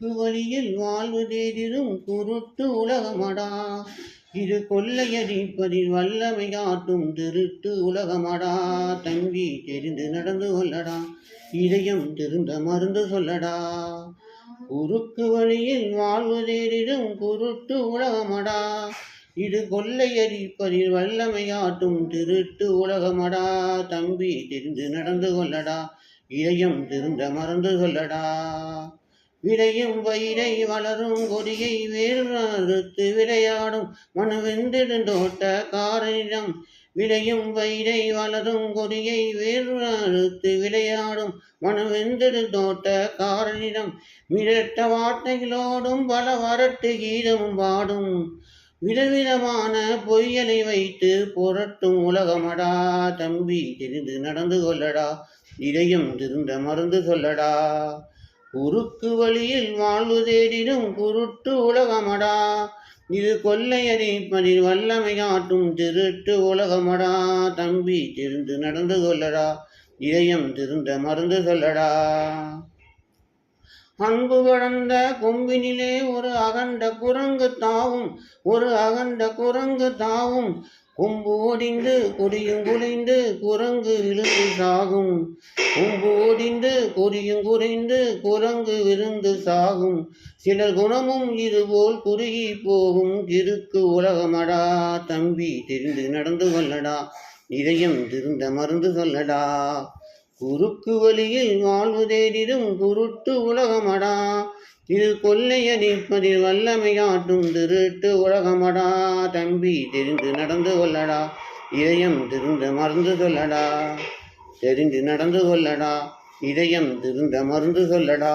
வழியில் வாழ்வு தேடிடும் குருட்டு உலகமடா. இது கொள்ளையடிப்பதில் வல்லமை காட்டும் திருட்டு உலகமடா. தம்பி தெரிந்து நடந்து கொள்ளடா. இதயம் திருந்த மருந்து சொல்லடா. குறுக்கு வழியில் வாழ்வு தேடிடும் குருட்டு உலகமடா. இது கொள்ளையடிப்பதில் வல்லமை காட்டும் திருட்டு உலகமடா. தம்பி தெரிந்து நடந்து கொள்ளடா. இதயம் திருந்த மறந்து கொள்ளடா விளையும் வயிறை வளரும் கொடியை வேறு விளையாடும் மனுவெந்திருந்தோட்ட காரிடம் விளையும் வயிறை வளரும் கொடியை வேறு விளையாடும் மனவெந்திருந்தோட்ட காரனிடம் மிரட்ட வார்த்தைகளோடும் பல வரட்டு கீதமும் பாடும். விதவிதமான பொய்யலை வைத்து புரட்டும் உலகமடா தம்பி தெரிந்து நடந்து கொள்ளடா இதயம் திருந்த மருந்து சொல்லடா. குறுக்கு வழியில் வாழ்வு தேடிடும் குருட்டு உலகமடா. இது கொள்ளையடிப்பதில் வல்லமை காட்டும் திருட்டு உலகமடா. தம்பி திருந்து நடந்து கொள்ளடா இதயம் திருந்த மருந்து சொல்லடா. அன்பு வளர்ந்த கொம்பினிலே ஒரு அகண்ட குரங்கு தாவும் ஒரு அகண்ட குரங்கு தாவும். கொம்பு ஓடிந்து கொடியும் குலைந்து குரங்கு விழுந்து சாகும். கொம்பு ஓடிந்து குறியும் குறைந்து குரங்கு விருந்து சாகும். சிலர் குணமும் இதுபோல் குறுகி போகும். கிறுக்கு உலகமடா தம்பி தெரிந்து நடந்து கொள்ளடா. இதயம் திருந்த மருந்து சொல்லடா. குறுக்கு வழியில் வாழ்வு தேடிடும் குருட்டு உலகமடா. இது கொள்ளையடிப்பதில் வல்லமை வல்லமையாட்டும் திருட்டு உலகமடா. தம்பி தெரிந்து நடந்து கொள்ளடா. இதயம் திருந்த மருந்து சொல்லடா. தெரிந்து நடந்து கொள்ளடா. இதயம் திருந்த மருந்து சொல்லடா.